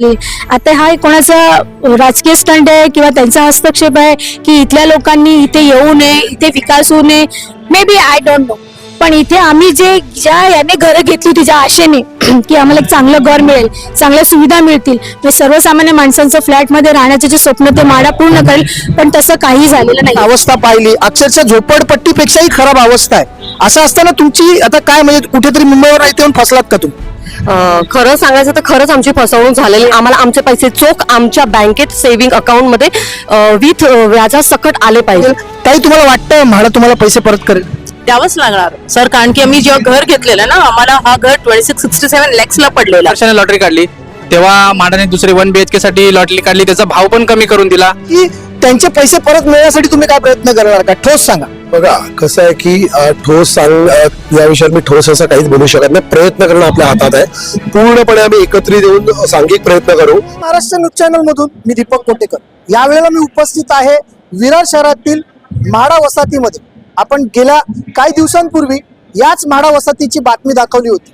आता हा कोणाचा राजकीय स्टंट आहे किंवा त्यांचा हस्तक्षेप आहे की इथल्या लोकांनी इथे येऊ नये इथे विकास होऊ नये may be I don't know पण इथे आम्ही जे ज्या याने घरं घेतली होती ज्या आशेने की आम्हाला एक चांगलं घर मिळेल चांगल्या सुविधा मिळतील म्हणजे सर्वसामान्य माणसांचं फ्लॅटमध्ये राहण्याचं जे स्वप्न ते माडा पूर्ण करेल पण तसं काही झालेलं नाही. अवस्था पाहिली. अक्षरशः झोपडपट्टीपेक्षाही खराब अवस्था आहे. असं असताना तुमची आता काय म्हणजे कुठेतरी मुंबईवर इथे येऊन फसलात का तुम्ही? खरं सांगायचं तर खरंच आमची फसवणूक झालेली आहे. आम्हाला आमचे पैसे चोख आमच्या बँकेत सेव्हिंग अकाउंटमध्ये विथ व्याजा सकट आले पाहिजे. ताई तुम्हाला वाटतं म्हाडा तुम्हाला पैसे परत करेल? द्यावंच लागणार. सर कारण की आम्ही जेव्हा घर घेतलेलं ना आम्हाला हा घर ट्वेंटी सिक्स सिक्स्टी सेव्हन लॅक्सला पडलेला वर्षाने लॉटरी काढली. तेव्हा माडाने दुसरी वन बीएचके साठी लॉटरी काढली. त्याचा भाव पण कमी करून दिला. की त्यांचे पैसे परत मिळण्यासाठी तुम्ही काय प्रयत्न करणार का? ठोस सांगा. बघा कसं आहे की ठोस सांग या विषयात मी ठोस असं काहीच बोलू शकत नाही. प्रयत्न करणं आपल्या हातात आहे. पूर्णपणे आम्ही एकत्रित येऊन सांघिक प्रयत्न करू. महाराष्ट्र न्यूज चॅनल मधून मी दीपक कोटेकर. यावेळेला मी उपस्थित आहे विरार शहरातील म्हाडा वसाहतीमध्ये. आपण गेल्या काही दिवसांपूर्वी याच म्हाडा वसाहतीची बातमी दाखवली होती.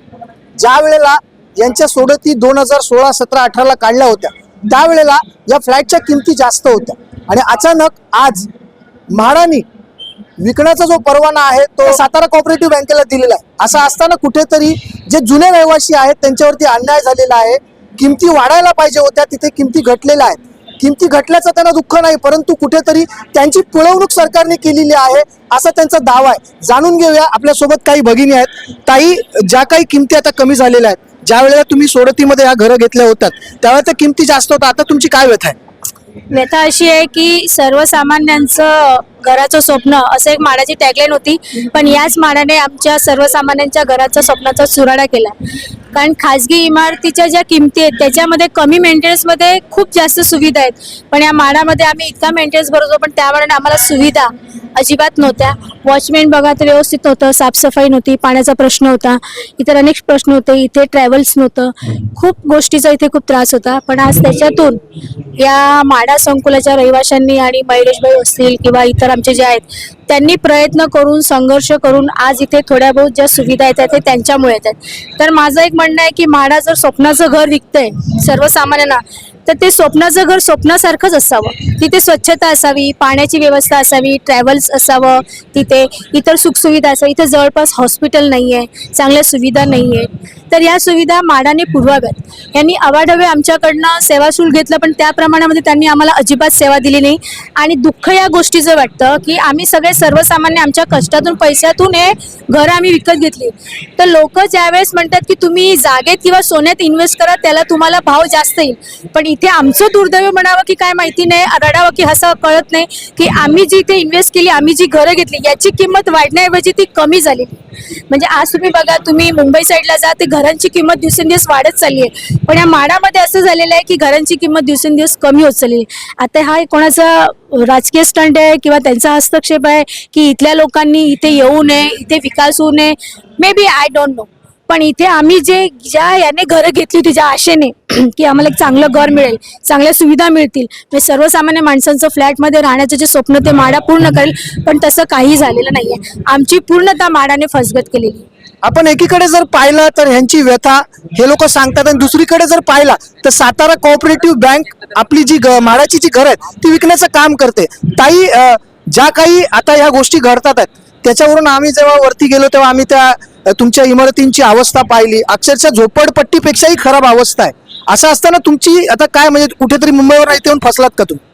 ज्या वेळेला यांच्या सोडती दोन हजार सोळा सतरा अठराला काढल्या होत्या. त्यावेळेला या फ्लॅटच्या किमती जास्त होत्या. आणि अचानक आज म्हाडानी विकण्याचा जो परवाना आहे तो सातारा कॉपरेटिव्ह बँकेला दिलेला आहे. असं असताना कुठेतरी जे जुने रहिवासी आहेत त्यांच्यावरती अन्याय झालेला आहे. किमती वाढायला पाहिजे होत्या तिथे किमती घटलेल्या आहेत. किमती घटल्याचं त्यांना दुःख नाही परंतु कुठेतरी त्यांची पिळवणूक सरकारने केलेली आहे असा त्यांचा दावा आहे. जाणून घेऊया आपल्यासोबत काही भगिनी आहेत. ताई ज्या काही किमती आता कमी झालेल्या आहेत ज्या वेळेला तुम्ही सोडतीमध्ये ह्या घरं घेतल्या होतात त्यावेळेला त्या किमती जास्त होत्या. आता तुमची काय व्यथा आहे? व्यथा अशी आहे की सर्वसामान्यांचं घराचं स्वप्न असं एक माडाची टॅगलाईन होती. पण याच माडाने आमच्या सर्वसामान्यांच्या घराचं स्वप्नाचा चुराडा केला. कारण खाजगी इमारतीच्या ज्या किमती आहेत त्याच्यामध्ये कमी मेंटेनन्समध्ये खूप जास्त सुविधा आहेत. पण या माडामध्ये आम्ही इतका मेंटेनन्स भरतो पण त्यामुळे आम्हाला सुविधा अजिबात नव्हत्या. वॉचमॅन बघा तर व्यवस्थित नव्हतं साफसफाई नव्हती पाण्याचा प्रश्न होता इतर अनेक प्रश्न होते इथे ट्रॅव्हल्स नव्हतं. खूप गोष्टीचा इथे खूप त्रास होता. पण आज त्याच्यातून या माडा संकुलाच्या रहिवाशांनी आणि मयुरेशभाई असतील किंवा इतर आमचे जे आहेत त्यांनी प्रयत्न करून संघर्ष करून आज इथे थोड्या बहुत ज्या सुविधा येतात ते त्यांच्यामुळे येतात तर माझं एक म्हणणं आहे की माडा जर स्वप्नाचं घर विकतंय सर्वसामान्यांना तर ते स्वप्नाचं घर स्वप्नासारखंच असावं. तिथे स्वच्छता असावी पाण्याची व्यवस्था असावी ट्रॅव्हल्स असावं तिथे. इतर सुखसुविधा असावी. इथं जवळपास हॉस्पिटल नाही आहे चांगल्या सुविधा नाही आहेत तर या सुविधा माडाने पुरवाव्यात. यांनी अवाढव्य आमच्याकडनं सेवा शुल्क घेतलं पण त्या प्रमाणामध्ये त्यांनी आम्हाला अजिबात सेवा दिली नाही. आणि दुःख या गोष्टीचं वाटतं की आम्ही सगळे सर्वसामान्य आमच्या कष्टातून पैशातून हे घरं आम्ही विकत घेतली. तर लोक ज्यावेळेस म्हणतात की तुम्ही जागेत किंवा सोन्यात इन्व्हेस्ट करा त्याला तुम्हाला भाव जास्त येईल. पण इथे आमचं दुर्दैव म्हणावं की काय माहिती नाही रडावं की हसावं कळत नाही की आम्ही जी इथे इन्व्हेस्ट केली आम्ही जी घरं घेतली याची किंमत वाढण्याऐवजी ती कमी झाली म्हणजे आज तुम्ही बघा तुम्ही मुंबई साईडला जा ते घरांची किंमत दिवसेंदिवस वाढत चालली आहे पण या माडामध्ये असं झालेलं आहे की घरांची किंमत दिवसेंदिवस कमी होत चालली आहे आता हा कोणाचा राजकीय स्टंट आहे किंवा त्यांचा हस्तक्षेप आहे की इथल्या लोकांनी इथे येऊ नये इथे विकास होऊ नये may be I don't know पण इथे आम्ही जे ज्या याने घरं घेतली होती ज्या आशेने की आम्हाला एक चांगलं घर मिळेल चांगल्या सुविधा मिळतील म्हणजे सर्वसामान्य माणसांचं फ्लॅटमध्ये राहण्याचं जे स्वप्न ते माडा पूर्ण करेल पण तसं काही झालेलं नाहीये. आमची पूर्णतः माडाने फसगत केलेली. आपण एकीकडे जर पाहिलं तर ह्यांची व्यथा हे लोक सांगतात आणि दुसरीकडे जर पाहिला तर सातारा कोऑपरेटिव्ह बँक आपली जी माडाची जी घर आहेत ती विकण्याचं काम करते. ताई ज्या काही आता ह्या गोष्टी घडतात आहेत त्याच्यावरून आम्ही जेव्हा वरती गेलो तेव्हा आम्ही त्या तुमच्या इमारतींची अवस्था पाहिली. अक्षरशः झोपडपट्टीपेक्षाही खराब अवस्था आहे. असं असताना तुमची आता काय म्हणजे कुठेतरी मुंबईवर येऊन फसलात का तुम्ही?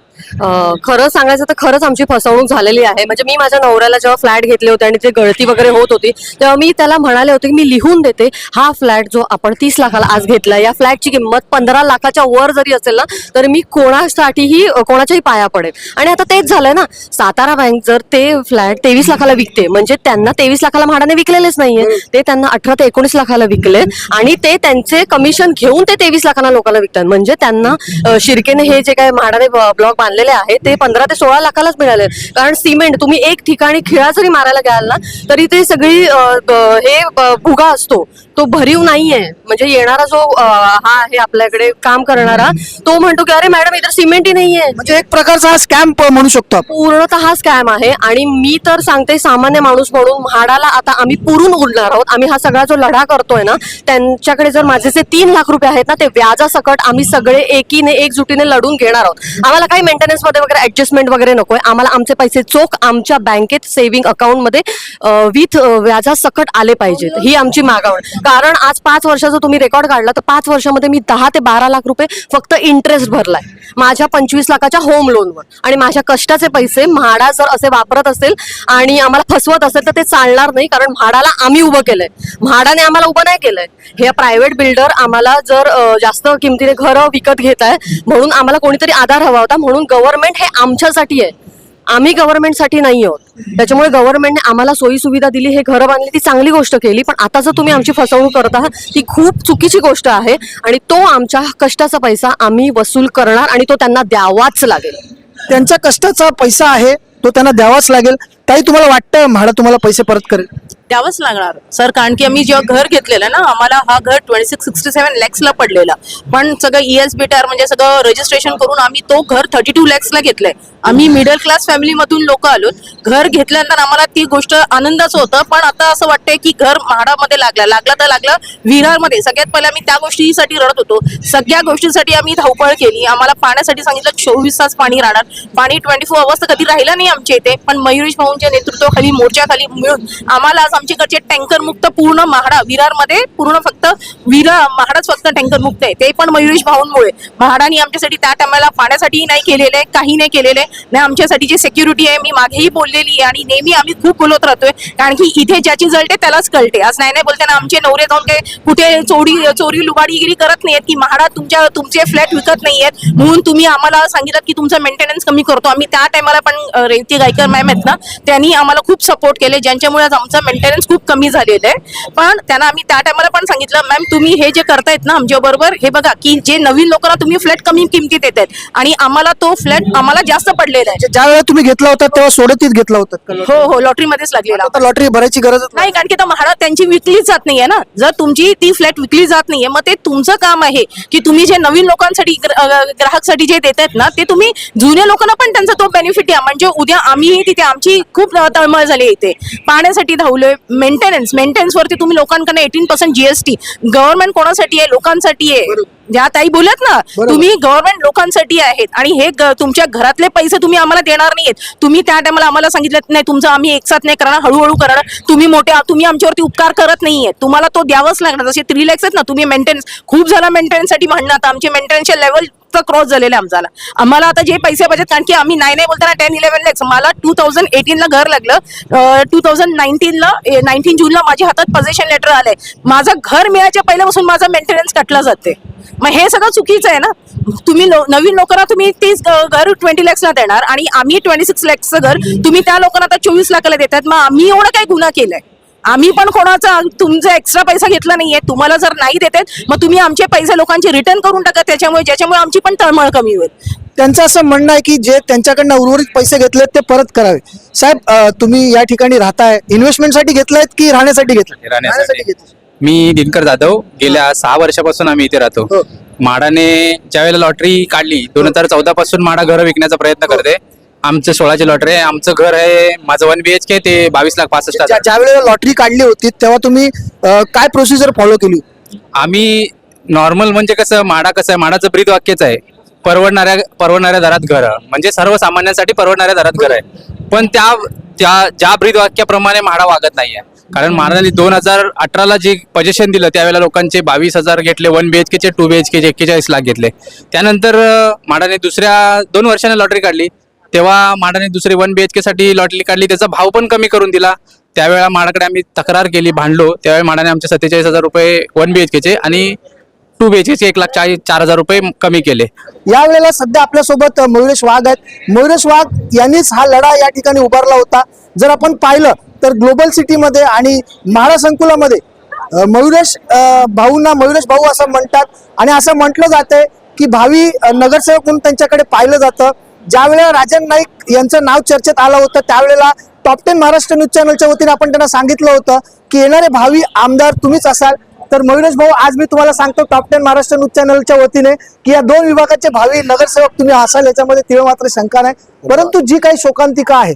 खरं सांगायचं तर खरंच आमची फसवणूक झालेली आहे. म्हणजे मी माझ्या नवऱ्याला जेव्हा फ्लॅट घेतले होते आणि ते गळती वगैरे होत होती तेव्हा मी त्याला म्हणाले होते की मी लिहून देते हा फ्लॅट जो आपण तीस लाखाला आज घेतला या फ्लॅटची किंमत पंधरा लाखाच्या वर जरी असेल ना तर मी कोणासाठीही कोणाच्याही पाया पडेल. आणि आता तेच झालंय ना सातारा बँक जर ते फ्लॅट तेवीस लाखाला विकते म्हणजे त्यांना तेवीस लाखाला म्हाडाने विकलेलेच नाहीये. ते त्यांना अठरा ते एकोणीस लाखाला विकले आणि ते त्यांचे कमिशन घेऊन ते तेवीस लाखाला लोकांना विकतात. म्हणजे त्यांना शिर्केने हे जे काय म्हाडाने ब्लॉक बांधले बांधलेले आहे ते पंधरा ते सोळा लाखालाच मिळाले. कारण सिमेंट तुम्ही एक ठिकाणी खिळा जरी मारायला घ्याल ना तरी ते सगळी हे भुगा असतो. तो भरीव नाहीये. म्हणजे येणारा जो हा आहे आपल्याकडे काम करणारा तो म्हणतो की अरे मॅडम इतर सिमेंटही नाहीये. म्हणजे एक प्रकारचा हा स्कॅम म्हणू शकतो आपण. पूर्णतः हा स्कॅम आहे. आणि मी तर सांगते सामान्य माणूस म्हणून म्हाडाला आता आम्ही पुरून उडणार आहोत. आम्ही हा सगळा जो लढा करतोय ना त्यांच्याकडे जर माझे जे तीन लाख रुपये आहेत ना ते व्याजासकट आम्ही सगळे एकीने एकजुटीने लढून घेणार आहोत. आम्हाला काही मेंटेनन्समध्ये वगैरे ऍडजस्टमेंट वगैरे नकोय. आम्हाला आमचे पैसे चोख आमच्या बँकेत सेव्हिंग अकाउंटमध्ये विथ व्याजासकट आले पाहिजेत. ही आमची मागवण. कारण आज पाच वर्षाचा तुम्ही रेकॉर्ड काढला तर पाच वर्षामध्ये मी दहा ते बारा लाख रुपये फक्त इंटरेस्ट भरलाय. माझ्या पंचवीस लाखाच्या होम लोनवर आणि माझ्या कष्टाचे पैसे म्हाडा जर असे वापरत असेल आणि आम्हाला फसवत असेल तर ते चालणार नाही कारण म्हाडाला आम्ही उभं केलंय. म्हाडाने आम्हाला उभं नाही केलंय. हे प्रायव्हेट बिल्डर आम्हाला जर जास्त किमतीने घरं विकत घेत आहे म्हणून आम्हाला कोणीतरी आधार हवा होता म्हणून गव्हर्नमेंट हे आमच्यासाठी आहे. आम्ही गव्हर्नमेंटसाठी नाही आहोत. त्याच्यामुळे गव्हर्नमेंटने आम्हाला सोयी सुविधा दिली हे घरं बांधली ती चांगली गोष्ट केली. पण आता जर तुम्ही आमची फसवणूक करत आहात ती खूप चुकीची गोष्ट आहे आणि तो आमच्या कष्टाचा पैसा आम्ही वसूल करणार आणि तो त्यांना द्यावाच लागेल. त्यांच्या कष्टाचा पैसा आहे तो त्यांना द्यावाच लागेल. ताई तुम्हाला वाटतं म्हाडा तुम्हाला पैसे परत करेल? द्यावंच लागणार. सर कारण की आम्ही जेव्हा घर घेतलेलं ना आम्हाला हा घर ट्वेंटी सिक्स सिक्स्टी सेव्हन लॅक्सला पडलेला. पण सगळं ईएस बीटार म्हणजे सगळं रजिस्ट्रेशन करून आम्ही तो घर थर्टी टू लॅक्सला घेतलंय. आम्ही मिडल क्लास फॅमिलीमधून लोक आलो घर घेतल्यानंतर आम्हाला ती गोष्ट आनंदाचं होतं. पण आता असं वाटतंय की घर म्हाडामध्ये लागलं. लागला तर लागलं विरारमध्ये. सगळ्यात पहिले आम्ही त्या गोष्टीसाठी रडत होतो. सगळ्या गोष्टींसाठी आम्ही धावपळ केली. आम्हाला पाण्यासाठी सांगितलं चोवीस तास पाणी राहणार. पाणी ट्वेंटी फोर अवर्स तर कधी राहिलं नाही आमच्या इथे. पण मयुरेश भाऊंच्या नेतृत्वाखाली मोर्चाखाली मिळून आम्हाला आज आमच्याकडचे टँकर मुक्त पूर्ण म्हाडा विरारमध्ये पूर्ण फक्त विरा म्हाडाच फक्त टँकर मुक्त आहे. ते पण मयुरेश भाऊंमुळे. म्हाडाने आमच्यासाठी त्या टायमाला पाण्यासाठी नाही केलेलं आहे काही नाही केलेलं आहे. नाही आमच्यासाठी जी सेक्युरिटी आहे मी मागेही बोललेली आहे आणि नेहमी आम्ही खूप बोलत राहतोय. कारण की इथे ज्याची जळते त्यालाच कळते. आज नाही नाही बोलताना आमचे नवरे जाऊन ते कुठे चोरी चोरी लुबाडीगिरी करत नाहीयेत की म्हाडा तुमच्या तुमचे फ्लॅट विकत नाहीयेत. म्हणून तुम्ही आम्हाला सांगितलं की तुमचा मेंटेनन्स कमी करतो. आम्ही त्या टायमाला पण रेवती गायकर मॅम आहेत ना त्यांनी आम्हाला खूप सपोर्ट केले. ज्यांच्यामुळे आज आमचा मेंटेनन्स खूप कमी झालेलं आहे. पण त्यांना आम्ही त्या टायमाला पण सांगितलं मॅम तुम्ही हे जे करतायत ना आमच्या बरोबर हे बघा की जे नवीन लोकांना तुम्ही फ्लॅट कमी किमतीत देत आहेत आणि आम्हाला तो फ्लॅट आम्हाला जास्त पडलेला आहे. ज्या वेळेला तुम्ही घेतला होता तेव्हा सोडतीत घेतला होता. हो हो लॉटरीमध्येच लागलेला आता लॉटरी भरायची गरजच नाही. कारण की आता म्हाडा त्यांची विकलीच जात नाहीये ना. जर तुमची ती फ्लॅट विकली जात नाहीये मग ते तुमचं काम आहे की तुम्ही जे नवीन लोकांसाठी ग्र- अ, ग्राहकसाठी जे देत आहेत ना ते तुम्ही जुन्या लोकांना पण त्यांचा तो बेनिफिट आहे म्हणजे उद्या आम्ही तिथे आमची खूप अ, तळमळ झाली इथे. पाण्यासाठी धावलोय मेंटेनन्स मेंटेनन्स वरती तुम्ही लोकांकडे एटीन पर्सेंट जीएसटी गव्हर्नमेंट कोणासाठी आहे? लोकांसाठी आहे. ज्या ताई बोलत ना. तुम्ही गव्हर्नमेंट लोकांसाठी आहेत आणि हे तुमच्या घरातले पैसे तुम्ही आम्हाला देणार नाहीयेत. तुम्ही त्या टायमाला आम्हाला सांगितलं नाही तुमचं आम्ही एकसाथ नाही करणार हळूहळू करणार. तुम्ही मोठे तुम्ही आमच्यावरती उपकार करत नाहीये तुम्हाला तो द्यावाच लागणार. जसे थ्री लॅक्स आहेत ना तुम्ही मेंटेनन्स खूप झाला मेंटेनन्ससाठी म्हणणं आता आमचे मेंटेनन्सचे लेवल क्रॉस झालेले आमच्याला. आम्हाला आता जे पैसे पाहिजेत कारण की आम्ही नाही नाही बोलताना टेन इलेव्हन लॅक्स मला टू थाउजंड एटीनला घर लागलं. टू थाउजंड नाईन्टीनला नाईन्टीन जूनला माझ्या हातात पोझिशन लेटर आलंय. माझं घर मिळायच्या पहिल्यापासून माझा मेंटेनन्स कटला जाते मग हे सगळं चुकीचं आहे ना? तुम्ही नवीन लोकांना तुम्ही तीच घर ट्वेंटी लॅक्सला देणार आणि आम्ही ट्वेंटी सिक्स लॅक्सचं घर तुम्ही त्या लोकांना आता चोवीस लाखाला देतात. मग आम्ही एवढं काय गुन्हा केलाय? आम्ही पण कोणाचा तुमचा एक्स्ट्रा पैसा घेतला नाहीये. तुम्हाला जर नाही देतात मग तुम्ही आमचे पैसे लोकांचे रिटर्न करून टाका. त्याच्यामुळे ज्याच्यामुळे आमची पण तळमळ कमी होईल. त्यांचं असं म्हणणं आहे की जे त्यांच्याकडनं उर्वरित पैसे घेतलेत ते परत करावे. साहेब तुम्ही या ठिकाणी राहताय. इन्व्हेस्टमेंटसाठी घेतलायत की राहण्यासाठी घेतलं राहण्यासाठी. घेतलं. मी दिनकर जाधव गेल्या सहा वर्षापासून आम्ही इथे राहतो. हो. माडाने ज्यावेळेला लॉटरी काढली दोन हजार चौदा पासून माडा घर विकण्याचा प्रयत्न हो. करते. आमचं सोळाची लॉटरी आहे आमचं घर आहे माझं वन बी एच के ते बावीस लाख पासष्ट ज्या हजार. ज्या वेळेला लॉटरी काढली होती तेव्हा तुम्ही अं, काय प्रोसिजर फॉलो केली आम्ही नॉर्मल म्हणजे कसं माडा कसं आहे माडाचं ब्रीद वाक्यच आहे. परवडणाऱ्या परवडणाऱ्या दरात घर. म्हणजे सर्वसामान्यांसाठी परवडणाऱ्या दरात घर आहे. पण त्या त्या ज्या ब्रीद वाक्याप्रमाणे म्हाडा वागत नाहीये. कारण महाराजांनी दोन हजार अठराला जे पजेशन दिलं त्यावेळेला लोकांचे बावीस हजार घेतले वन बी एच केचे टू बी एच केचे एक्केचाळीस लाख घेतले. त्यानंतर अं, म्हाडाने दुसऱ्या दोन वर्षाने लॉटरी काढली. तेव्हा माडाने दुसरी वन बी एच केसाठी लॉटरी काढली त्याचा भाव पण कमी करून दिला. त्यावेळेला माडाकडे आम्ही तक्रार केली भांडलो. त्यावेळी माडाने आमचे सत्तेचाळीस हजार रुपये वन बी एच केचे आणि टू बी एच केचे एक लाख चाळीस चार हजार रुपये कमी केले. या वेळेला सध्या आपल्यासोबत मयुरेश वाघ आहेत. मयुरेश वाघ यांनीच हा लढा या ठिकाणी उभारला होता. जर आपण पाहिलं तर ग्लोबल सिटीमध्ये आणि म्हाडा संकुलामध्ये मयुरेश भाऊंना मयुरेश भाऊ असं म्हणतात. आणि असं म्हटलं जातंय की भावी नगरसेवक म्हणून त्यांच्याकडे पाहिलं जातं. ज्यावेळेला राजन नाईक यांचं नाव चर्चेत आलं होतं त्यावेळेला टॉप टेन महाराष्ट्र न्यूज चॅनलच्या वतीने आपण त्यांना सांगितलं होतं की येणारे भावी आमदार तुम्हीच असाल. तर मयुरेश भाऊ आज मी तुम्हाला सांगतो टॉप टेन महाराष्ट्र न्यूज चॅनलच्या वतीने की या दोन विभागाचे भावी नगरसेवक तुम्ही असाल याच्यामध्ये तीळ मात्र शंका नाही. परंतु जी काही शोकांतिका आहे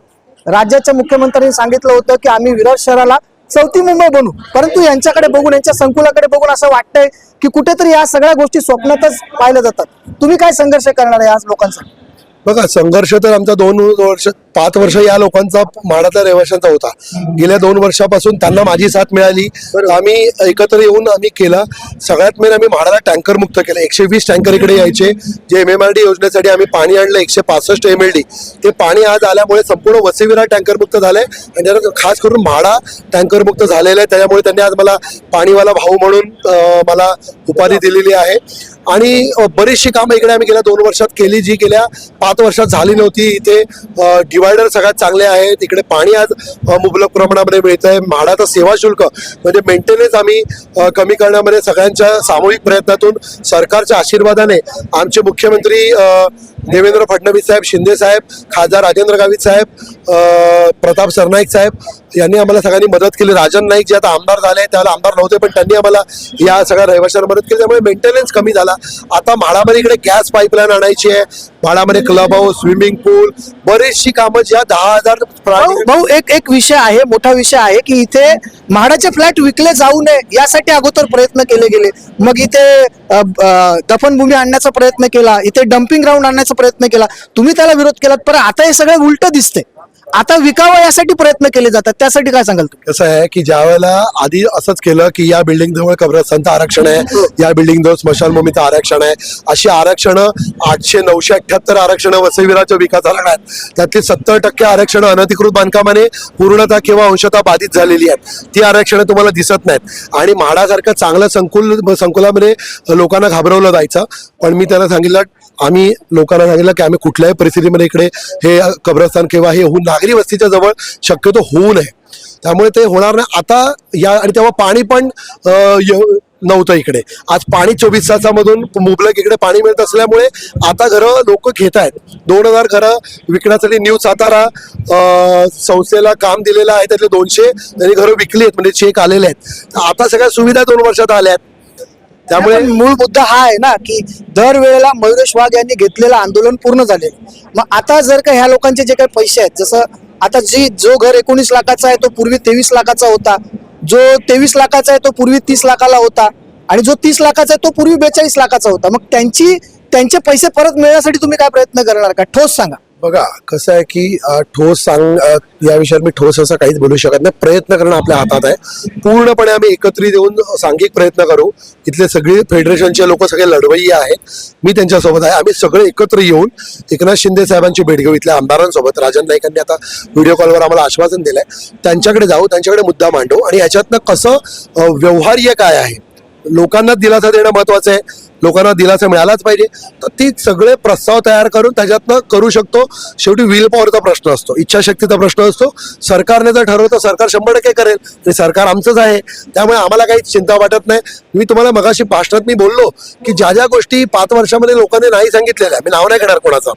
राज्याच्या मुख्यमंत्र्यांनी सांगितलं होतं की आम्ही विरार शहराला चौथी मुंबई बनू. परंतु यांच्याकडे बघून यांच्या संकुलाकडे बघून असं वाटतंय की कुठेतरी या सगळ्या गोष्टी स्वप्नातच पाहिल्या जातात. तुम्ही काय संघर्ष करणार आहे आज लोकांचा बघा संघर्ष तर आमचा दोन वर्ष पाच वर्ष या लोकांचा म्हाडातल्या रहिवाशांचा होता. गेल्या दोन वर्षापासून त्यांना माझी साथ मिळाली. आम्ही एकत्र येऊन आम्ही केला. सगळ्यात मेन आम्ही म्हाडाला टँकर मुक्त केलं. एकशे वीस टँकर इकडे यायचे. जे एम एम आर डी योजनेसाठी आम्ही पाणी आणलं एकशे पासष्ट एम एल डी ते पाणी आज आल्यामुळे संपूर्ण वसईविरा टँकर मुक्त झालंय. आणि त्याला खास करून म्हाडा टँकर मुक्त झालेलं आहे. त्याच्यामुळे त्यांनी आज मला पाणीवाला भाऊ म्हणून मला उपाधी दिलेली आहे. आणि बरीचशी कामं इकडे आम्ही गेल्या दोन वर्षात केली जी गेल्या पाच वर्षात झाली नव्हती. इथे डिवायडर सगळ्यात चांगले आहेत. इकडे पाणी आज मुबलक प्रमाणामध्ये मिळतं आहे म्हाडाचं सेवा शुल्क म्हणजे मेंटेनन्स आम्ही कमी करण्यामध्ये सगळ्यांच्या सामूहिक प्रयत्नातून सरकारच्या आशीर्वादाने आमचे मुख्यमंत्री देवेंद्र फडणवीस साहेब शिंदे साहेब खासदार राजेंद्र गावित साहेब प्रताप सरनाईक साहेब यांनी आम्हाला सगळ्यांनी मदत केली. राजन नाईक जे आता आमदार झाले त्याला आमदार नव्हते पण त्यांनी आम्हाला या सगळ्या रहिवाशांना मदत केली. त्यामुळे मेंटेनन्स कमी झाला. आता म्हाडामध्ये इकडे गॅस पाईपलाईन आणायची आहे. म्हाडामध्ये क्लब हाऊस स्विमिंग पूल बरीचशी कामं ज्या दहा हजार भाऊ एक एक विषय आहे मोठा विषय आहे की इथे म्हाडाचे फ्लॅट विकले जाऊ नये यासाठी अगोदर प्रयत्न केले गेले. मग इथे दफनभूमी आणण्याचा प्रयत्न केला इथे डम्पिंग ग्राउंड आणण्याचा प्रयत्न केला. तुम्ही त्याला विरोध केलात पण आता हे सगळं उलट दिसतंय. आता विकावं यासाठी प्रयत्न केले जातात त्यासाठी काय सांगाल तुम्ही? कसं आहे की ज्या वेळेला आधी असंच केलं की या बिल्डिंग जवळ कब्रस्तानचं आरक्षण आहे या बिल्डिंग जवळ स्मशानभूमीचं आरक्षण आहे अशी आरक्षणं आठशे नऊशे अठ्ठ्याहत्तर आरक्षण वसईविराच्या विकासाला आहेत त्यातली सत्तर टक्के आरक्षण अनधिकृत बांधकामाने पूर्णतः किंवा अंशतः बाधित झालेली आहेत. ती आरक्षणं तुम्हाला दिसत नाहीत. आणि म्हाडासारखं चांगलं संकुल संकुलामध्ये लोकांना घाबरवलं जायचं. पण मी त्यांना सांगितलं आम्ही लोकांना सांगितलं की आम्ही कुठल्याही परिस्थितीमध्ये इकडे हे कब्रस्तान किंवा हे होऊन नागरी वस्तीच्या जवळ शक्यतो होऊ नये. त्यामुळे ते होणार नाही. आता या आणि तेव्हा पाणी पण येऊ- नव्हतं इकडे. आज पाणी चोवीस तासामधून मुबलक इकडे पाणी मिळत असल्यामुळे आता घरं लोक घेत आहेत दोन हजार घरं विकण्यासाठी न्यू सातारा संस्थेला काम दिलेलं आहे. त्यातले दोनशे त्यांनी घरं विकली आहेत. म्हणजे चेक आलेले आहेत. तर आता सगळ्या सुविधा दोन वर्षात आल्या आहेत. त्यामुळे मूळ मुद्दा हा आहे ना की दरवेळेला मयुरेश वाघ यांनी घेतलेलं आंदोलन पूर्ण झाले. मग आता जर का ह्या लोकांचे जे काही पैसे आहेत जसं आता जी जो घर एकोणीस लाखाचा आहे तो पूर्वी तेवीस लाखाचा होता. जो तेवीस लाखाचा आहे तो पूर्वी तीस लाखाला होता. आणि जो तीस लाखाचा आहे तो पूर्वी बेचाळीस लाखाचा होता. मग त्यांची त्यांचे पैसे परत मिळण्यासाठी तुम्ही काय प्रयत्न करणार का? ठोस सांगा. बघा कसं आहे की ठोस सांग या विषयावर मी ठोस असं काहीच बोलू शकत नाही. प्रयत्न करणं आपल्या हातात आहे. पूर्णपणे आम्ही एकत्रित येऊन सांघिक प्रयत्न करू. इथले सगळे फेडरेशनचे लोक सगळे लढवय्ये आहेत. मी त्यांच्यासोबत आहे. आम्ही सगळे एकत्र येऊन एकनाथ शिंदे साहेबांची भेट घेऊ. इथल्या आमदारांसोबत राजन नाईकांनी आता व्हिडिओ कॉलवर आम्हाला आश्वासन दिलं आहे त्यांच्याकडे जाऊ त्यांच्याकडे मुद्दा मांडू. आणि याच्यातनं कसं व्यवहार्य काय आहे? लोकांना दिलासा देणं महत्वाचं आहे. लोकांना दिलासा मिळालाच पाहिजे. तर ती सगळे प्रस्ताव तयार करून त्याच्यातनं करू शकतो. शेवटी विल पॉवरचा प्रश्न असतो. इच्छाशक्तीचा प्रश्न असतो. सरकारने जर ठरवलं तर सरकार शंभर टक्के करेल. ते सरकार आमचंच आहे. त्यामुळे आम्हाला काही चिंता वाटत नाही. मी तुम्हाला मगाशी भाषणात मी बोललो की ज्या ज्या गोष्टी पाच वर्षामध्ये लोकांनी नाही सांगितलेल्या मी नाव नाही घेणार कोणाचं.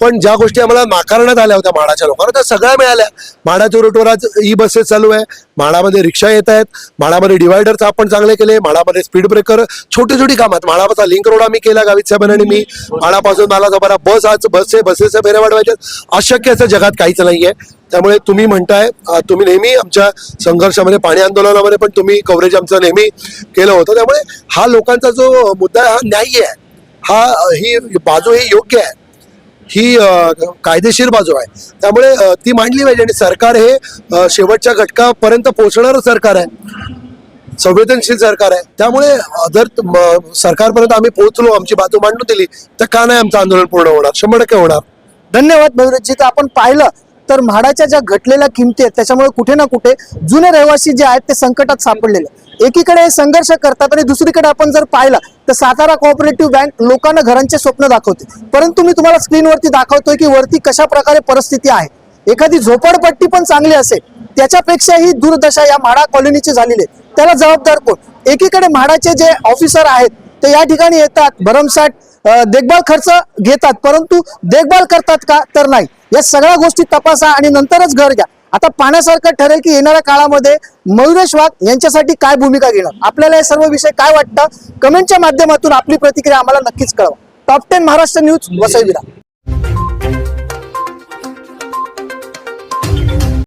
पण ज्या गोष्टी आम्हाला नाकारण्यात आल्या होत्या म्हाडाच्या लोकांना त्या सगळ्या मिळाल्या. म्हाडाच्या रूटवर आज ई बसेस चालू आहे. म्हाडामध्ये रिक्षा येत आहेत. म्हाडामध्ये डिवायडरचं आपण चांगले केले. म्हाडामध्ये स्पीड ब्रेकर छोटी छोटी कामात म्हाडाचा लिंक रोड आम्ही केला गावित साहेबांनी मी. म्हाडापासून मला जबरा बस आज बसचे बसेस फेऱ्या वाढवायच्या अशक्य असं जगात काहीच नाहीये. त्यामुळे तुम्ही म्हणताय तुम्ही नेहमी आमच्या संघर्षामध्ये पाणी आंदोलनामध्ये पण तुम्ही कव्हरेज आमचं नेहमी केलं होतं. त्यामुळे हा लोकांचा जो मुद्दा हा न्याय्य आहे. हा ही बाजू ही योग्य आहे. ही कायदेशीर बाजू आहे. त्यामुळे ती मांडली पाहिजे आणि सरकार हे शेवटच्या घटकापर्यंत पोहोचणारं सरकार आहे. संवेदनशील सरकार आहे. त्यामुळे जर सरकारपर्यंत आम्ही पोहोचलो आमची बाजू मांडून दिली तर का नाही आमचं आंदोलन पूर्ण होणार? शंभर टक्के होणार. धन्यवाद भैरजी तर आपण पाहिलं तर म्हाडाच्या ज्या घटलेल्या किमती आहेत त्याच्यामुळे कुठे ना कुठे जुने रहिवासी जे आहेत ते संकटात सापडलेले आहेत. एकीकडे संघर्ष करतात आणि दुसरीकडे आपण जर पाहिलं तर सातारा कोऑपरेटिव्ह बँक लोकांना घरांचे स्वप्न दाखवते. परंतु मी तुम्हाला स्क्रीनवरती दाखवतोय की वरती कशा प्रकारे परिस्थिती आहे. एखादी झोपडपट्टी पण चांगली असेल त्याच्यापेक्षाही दुर्दशा या म्हाडा कॉलनीची झालेली आहे. त्याला जबाबदार कोण? एकीकडे म्हाडाचे जे ऑफिसर आहेत ते या ठिकाणी येतात भरमसाठ देखभाल खर्च घेतात परंतु देखभाल करतात का? तर नाही. या सगळ्या गोष्टी तपासा आणि नंतरच घर घ्या. आता पाण्यासारखं ठरेल की येणाऱ्या काळामध्ये मयुरेश वाघ यांच्यासाठी काय भूमिका घेणार? आपल्याला हे सर्व विषय काय वाटतं? कमेंटच्या माध्यमातून आपली प्रतिक्रिया आम्हाला नक्कीच कळवा. Top ten Maharashtra news Vasai